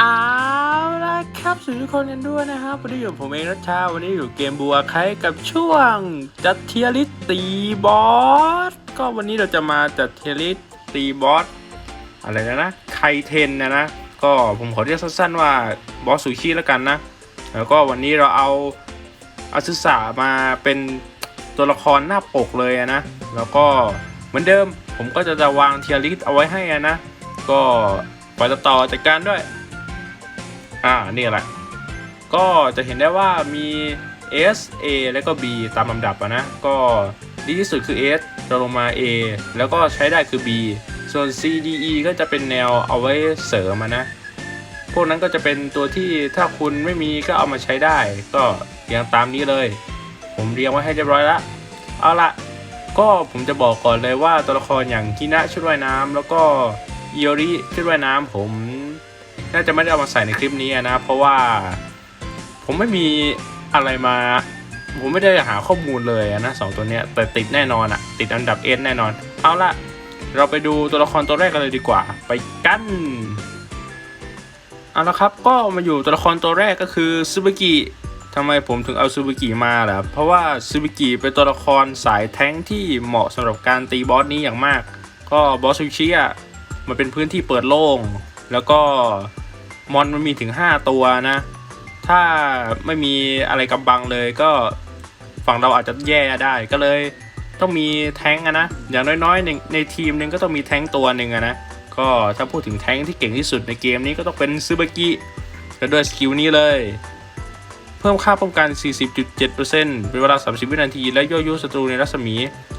เอาละครับสวัสดีทุกคนกันด้วยนะครับวันนี้อยู่ผมเองรัชชาวันนี้อยู่เกมบัวไคกับช่วง จัดเทียริสตีบอสก็วันนี้เราจะมาจัดเทียริสตีบอสอะไรนะนะไคเทนนะนะก็ผมขอเรียกสั้นๆว่าบอสซูชิแล้วกันนะ แล้วก็วันนี้เราเอาอาซึสามาเป็นตัวละครหน้าปกเลยนะ แล้วก็เหมือนเดิมผมก็จะจะวางเทียริสเอาไว้ให้นะ ก็ไปต่อจัดการด้วย อ่า นี่แหละก็จะเห็นได้ว่ามี S A แล้วก็ B ตามลำดับะนะ ก็ดีที่สุดคือ S เราลงมา A แล้วก็ใช้ได้คือ B ส่วน C D E ก็จะเป็นแนวเอาไว้เสริมมานะ พวกนั้นก็จะเป็นตัวที่ถ้าคุณไม่มีก็เอามาใช้ได้ ก็เรียงตามนี้เลย ผมเรียงไว้ให้เรียบร้อยละ เอาละก็ผมจะบอกก่อนเลยว่าตัวละครอย่างคินะชุดว่ายน้ำแล้วก็อิโอริชุดว่ายน้ำผม น่าจะไม่ได้เอามาใส่ในคลิปนี้นะ เพราะว่าผมไม่มีอะไรมา ผมไม่ได้หาข้อมูลเลยนะสองตัวเนี้ยแต่ติดแน่นอนอะติดอันดับเอสแน่นอน เอาละเราไปดูตัวละครตัวแรกกันเลยดีกว่า ไปกันเอาละครับก็มาอยู่ตัวละครตัวแรกก็คือซูบิกิทำไมผมถึงเอาซูบิกิมาล่ะเพราะว่าซูบิกิเป็นตัวละครสายแท้งที่เหมาะสำหรับการตีบอสนี้อย่างมาก ก็บอสซูชิอะมันเป็นพื้นที่เปิดโล่ง แล้วก็มอนมันมีถึง 5 ตัวนะ ถ้าไม่มีอะไรกำบังเลยก็ฝั่งเราอาจจะแย่ได้ก็เลย ต้องมีแท้งนะ อย่างน้อยๆในในทีมหนึงก็ต้องมีแท้งตัวหนึ่งนะ ก็ถ้าพูดถึงแท้งที่เก่งที่สุดในเกมนี้ก็ต้องเป็นซูบากิและด้วยสกิลนี้เลย เพิ่มค่าป้องกัน 40.7%เป็นเวลา 30 วินาที และยั่วยุศัตรูในรัศมี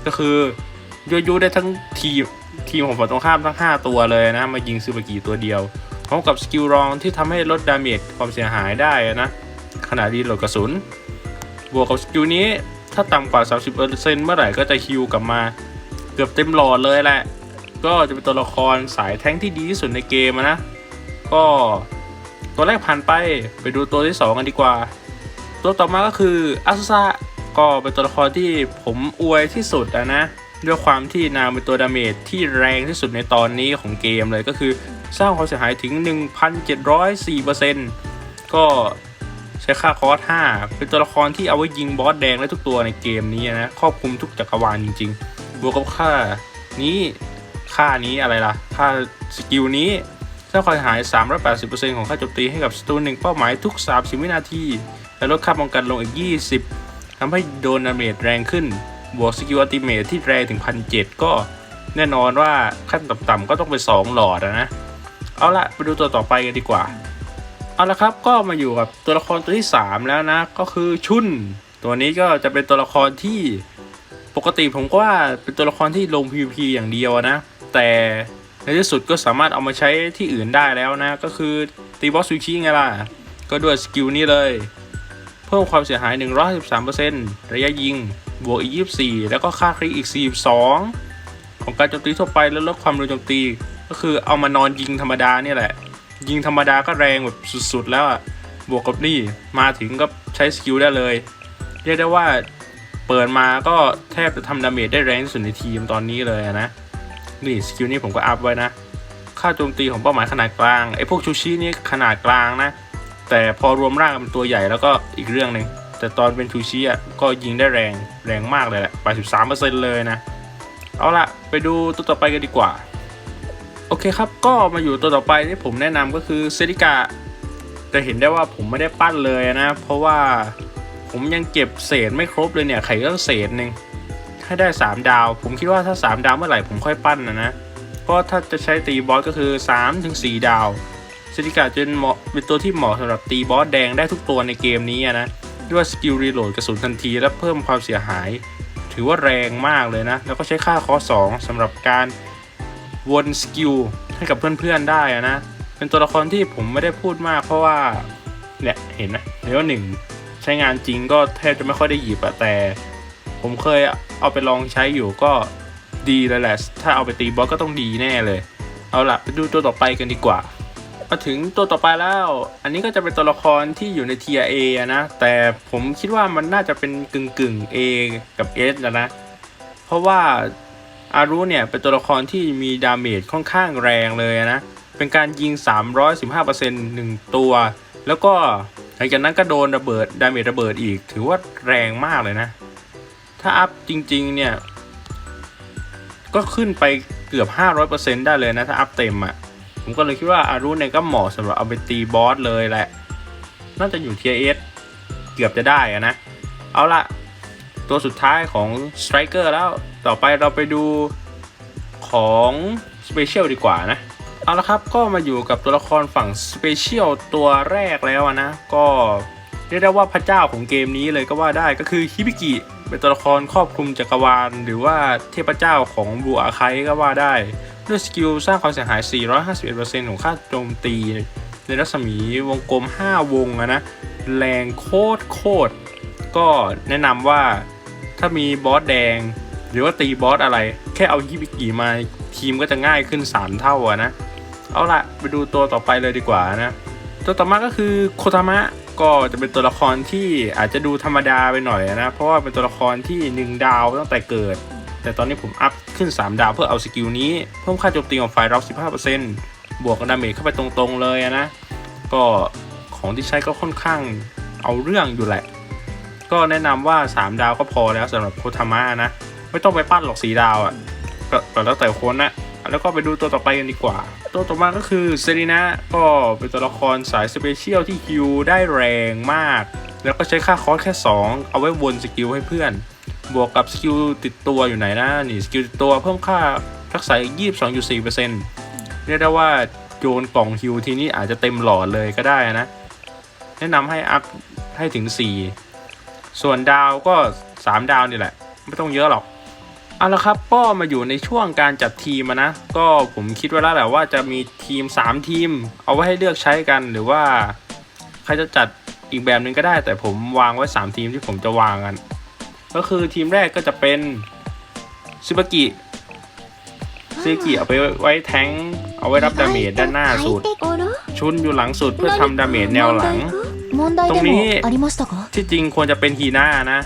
ก็คือยั่วยุได้ทั้งทีม ทีมของฝั่งตรงข้ามทั้ง 5 ตัวเลยนะ มายิงซูบากิตัวเดียวพร้อมกับสกิลรองที่ทำให้ลดดาเมจความเสียหายได้นะขณะรีโหลดกระสุน บวกกับสกิลนี้ถ้าต่ำกว่า 30%เมื่อไหร่ก็จะคิวกลับมาเกือบเต็มหลอดเลยแหละ ก็จะเป็นตัวละครสายแท้งที่ดีที่สุดในเกมนะ ก็ตัวแรกผ่านไปไปดูตัวที่ 2 กันดีกว่า ตัวต่อมาก็คืออาซุซะก็เป็นตัวละครที่ผมอวยที่สุดนะ ด้วยความที่นางเป็นตัวดาเมจที่แรงที่สุดในตอนนี้ของเกมเลยก็คือสร้างความเสียหายถึง 1,704%ก็ใช้ค่าคอร์ส5เป็นตัวละครที่เอาไว้ยิงบอสแดงได้ทุกตัวในเกมนี้นะครอบคลุมทุกจักรวาลจริงๆ บวกกับค่านี้ค่านี้อะไรล่ะ ค่าสกิลนี้สร้างความเสียหาย 380%ของค่าโจมตีให้กับศัตรูหนึ่งเป้าหมายทุก 30 วินาที และลดค่าป้องกันลงอีก 20ทำให้โดนดาเมจแรงขึ้น บวกสกิลอัลติเมทที่แรงถึง1,700ก็แน่นอนว่าขั้นต่ำๆก็ต้องเป็น2หลอดนะ เอาละไปดูตัวต่อไปกันดีกว่า เอาละครับก็มาอยู่กับตัวละครตัวที่ 3 แล้วนะ ก็คือชุน ตัวนี้ก็จะเป็นตัวละครที่ปกติผมก็ว่าเป็นตัวละครที่ลง PVP อย่างเดียวนะ แต่ในที่สุดก็สามารถเอามาใช้ที่อื่นได้แล้วนะ ก็คือตีบอสซูชิไงล่ะ ก็ด้วยสกิลนี้เลย เพิ่มความเสียหาย 113%ระยะยิง บวกอีก 24 แล้วก็ค่าคลิกอีก 42 ของการโจมตีทั่วไปแล้วลดความเร็วโจมตี ก็คือเอามานอนยิงธรรมดาเนี่ยแหละ ยิงธรรมดาก็แรงแบบสุดๆ แล้วอะบวกกับนี่มาถึงก็ใช้สกิลได้เลย เรียกได้ว่าเปิดมาก็แทบจะทำดาเมจได้แรงที่สุดในทีมตอนนี้เลยนะ นี่สกิลนี้ผมก็อัพไว้นะ ค่าโจมตีของเป้าหมายขนาดกลางไอ้พวกชูชินี่ขนาดกลางนะ แต่พอรวมร่างเป็นตัวใหญ่แล้วก็อีกเรื่องหนึ่ง แต่ตอนเป็นชูชิอะก็ยิงได้แรงแรงมากเลยแหละ83%เลยนะ เอาละไปดูตัวต่อไปกันดีกว่า โอเคครับก็มาอยู่ตัวต่อไปที่ผมแนะนำก็คือเซริกาจะเห็นได้ว่าผมไม่ได้ปั้นเลยนะ เพราะว่าผมยังเก็บเศษไม่ครบเลยเนี่ยไข่ก็เศษหนึ่งให้ได้ 3 ดาว ผมคิดว่าถ้า 3 ดาวเมื่อไหร่ผมค่อยปั้นนะนะก็ถ้าจะใช้ตีบอสก็คือ3ถึง4ดาวเซริกาจะเหมาะเป็นตัวที่เหมาะสำหรับตีบอสแดงได้ทุกตัวในเกมนี้นะ ด้วยสกิลรีโหลดกระสุนทันทีและเพิ่มความเสียหาย ถือว่าแรงมากเลยนะ แล้วก็ใช้ค่าคอสองสำหรับการวนสกิลให้กับเพื่อนๆได้อะนะ เป็นตัวละครที่ผมไม่ได้พูดมากเพราะว่า เนี่ย เห็นไหมเลเวลหนึ่งใช้งานจริงก็แทบจะไม่ค่อยได้หยิบอะแต่ ผมเคยเอาไปลองใช้อยู่ก็ดีเลยแหละ ถ้าเอาไปตีบอสก็ต้องดีแน่เลย เอาละไปดูตัวต่อไปกันดีกว่า มาถึงตัวต่อไปแล้ว อันนี้ก็จะเป็นตัวละครที่อยู่ใน Tier A อนะ แต่ผมคิดว่ามันน่าจะเป็นกึ่งกึ่งๆ A กับ S นะนะ เพราะว่าอารุเนี่ยเป็นตัวละครที่มีดาเมจค่อนข้างแรงเลยนะ เป็นการยิง 315%หนึ่งตัว แล้วก็หลังจากนั้นก็โดนระเบิดดาเมจระเบิดอีก ถือว่าแรงมากเลยนะ ถ้าอัพจริงๆเนี่ย ก็ขึ้นไปเกือบ 500%ได้เลยนะ ถ้าอัพเต็มอะ่ะ ผมก็เลยคิดว่าอารุเนี่ยก็เหมาะสำหรับเอาไปตีบอสเลยแหละ น่าจะอยู่ tier S เกือบจะได้อะนะ เอาละตัวสุดท้ายของ Striker แล้ว ต่อไปเราไปดูของ Special ดีกว่านะ เอาละครับก็มาอยู่กับตัวละครฝั่ง Special ตัวแรกแล้วนะ ก็เรียกได้ว่าพระเจ้าของเกมนี้เลยก็ว่าได้ก็คือฮิบิกิเป็นตัวละครครอบคลุมจักรวาล หรือว่าเทพเจ้าของบูอาไคก็ว่าได้ ด้วยสกิลสร้างความเสียหาย 451%ของค่าโจมตี ในรัศมีวงกลม 5 วงอะนะ แรงโคตรโคตร ก็แนะนำว่าถ้ามีบอสแดง หรือว่าตีบอสอะไร แค่เอาฮิบิกิมาทีมก็จะง่ายขึ้น 3 เท่าอะนะ เอาละไปดูตัวต่อไปเลยดีกว่านะ ตัวต่อมาก็คือโคตามะก็จะเป็นตัวละครที่อาจจะดูธรรมดาไปหน่อยนะ เพราะว่าเป็นตัวละครที่ 1 ดาวตั้งแต่เกิด แต่ตอนนี้ผมอัพขึ้น 3 ดาวเพื่อเอาสกิลนี้เพิ่มค่าโจมตีของไฟเรา 15%บวกกับดาเมจเข้าไปตรงๆเลยนะ ก็ของที่ใช้ก็ค่อนข้างเอาเรื่องอยู่แหละ ก็แนะนำว่า 3 ดาวก็พอแล้วสำหรับโคทามะนะ ไม่ต้องไปปั้นหรอกสีดาวอะ่ะก็แล้วแต่คนนะแล้วก็ไปดูตัวต่อไปกันดีกว่า ตัวต่อมาก็คือเซรีนาก็เป็นตัวละครสายสเปเชียลที่ฮิวได้แรงมาก แล้วก็ใช้ค่าคอสแค่ 2 เอาไว้วนสกิลให้เพื่อน บวกกับสกิลติดตัวอยู่ไหนนะนี่สกิลติดตัวเพิ่มค่าทักษะอีก22.4%เรียกได้ว่าโยนกล่องฮิวทีนี้อาจจะเต็มหลอดเลยก็ได้นะ แนะนำให้อัพให้ถึง 4 ส่วนดาวก็ 3 ดาวนี่แหละ ไม่ต้องเยอะหรอก เอาละครับก็มาอยู่ในช่วงการจัดทีมนะ ก็ผมคิดไว้แล้วแหละว่าจะมีทีม 3 ทีม เอาไว้ให้เลือกใช้กันหรือว่า ใครจะจัดอีกแบบหนึ่งก็ได้ แต่ผมวางไว้ 3 ทีมที่ผมจะวางกัน ก็คือทีมแรกก็จะเป็นซูบากิซูบากิเอาไปไว้แทงเอาไว้รับดาเมจด้านหน้าสุด ชุนอยู่หลังสุดเพื่อทำดาเมจแนวหลัง ตรงนี้ที่จริงควรจะเป็นฮีน่านะ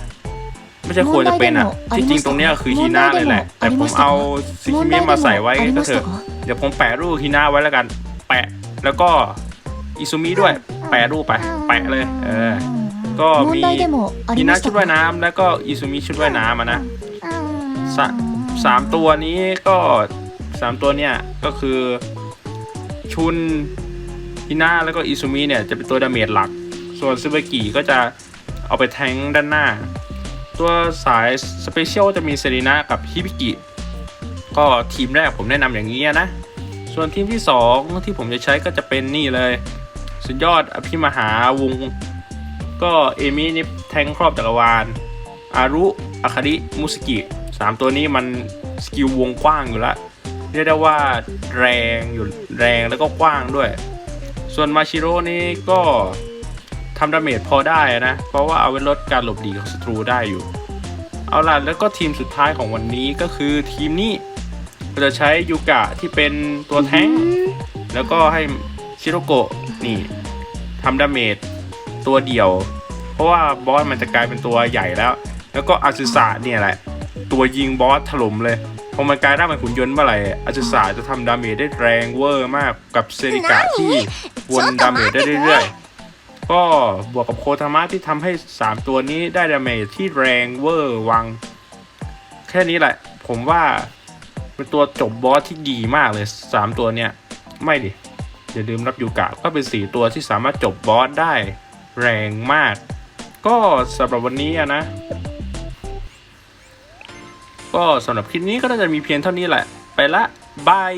ไม่ใช่ควรจะเป็นอะ ที่จริงตรงนี้คือฮีน่าเลยแหละ แต่ผมเอาซิคิมิมาใส่ไว้ก็เถอะเดี๋ยวผมแปะรูปฮีน่าไว้แล้วกัน แปะแล้วก็อิซูมิด้วย แปะรูปไป แปะเลย เออ ก็มีอินาชุดว่ายน้ำแล้วก็อิซูมิชุดว่ายน้ำอะนะสสามตัวนี้ก็สามตัวเนี่ยก็คือชุนฮินาแล้วก็อิซูมิเนี่ยจะเป็นตัวดาเมจหลัก ส่วนซูเปอร์กิก็จะเอาไปแทงด้านหน้า ตัวสายสเปเชียลจะมีเซรีนากับฮิบิกิ ก็ทีมแรกผมแนะนำอย่างนี้นะ ส่วนทีมที่ 2 ที่ผมจะใช้ก็จะเป็นนี่เลย สุดยอดอภิมหาวง ก็เอมินี่แทงค์ครอบจักรวาล อารุอาคาริมุสกิสามตัวนี้มันสกิลวงกว้างอยู่แล้วเรียกได้ว่าแรงอยู่แรงแล้วก็กว้างด้วย ส่วนมาชิโร่นี่ก็ทำดาเมจพอได้นะ เพราะว่าเอาไว้ลดการหลบหลีกของศัตรูได้อยู่ เอาล่ะแล้วก็ทีมสุดท้ายของวันนี้ก็คือทีมนี้เราจะใช้ยูกะที่เป็นตัวแท้งค์แล้วก็ให้ชิโรโกะนี่ทำดาเมจตัวเดียว เพราะว่าบอสมันจะกลายเป็นตัวใหญ่แล้ว แล้วก็อาซึสะเนี่ยแหละ ตัวยิงบอสถล่มเลยพอมันกลายร่างเป็นขุนยนต์เมื่อไหร่อาซึสะจะทำดาเมจได้แรงเวอร์มากกับเซริกะที่วนดาเมจได้เรื่อยๆ ก็บวกกับโคทามะที่ทำให้ 3 ตัวนี้ได้ดาเมจที่แรงเวอร์วัง แค่นี้แหละ ผมว่าเป็นตัวจบบอสที่ดีมากเลย 3 ตัวเนี้ย ไม่ดิ อย่าลืมรับยูกะก็เป็น 4 ตัวที่สามารถจบบอสได้แรงมาก ก็สำหรับวันนี้อะนะ ก็สำหรับคลิปนี้ก็น่าจะมีเพียงเท่านี้แหละ ไปละบาย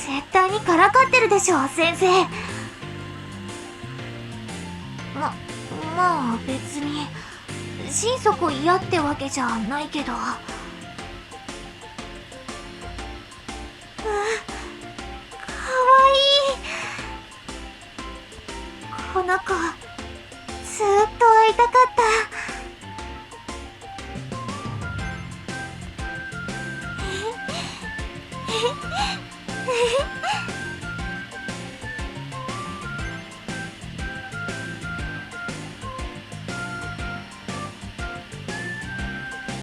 絶対にからかってるでしょ先生ままあ別に心底嫌ってわけじゃないけどうん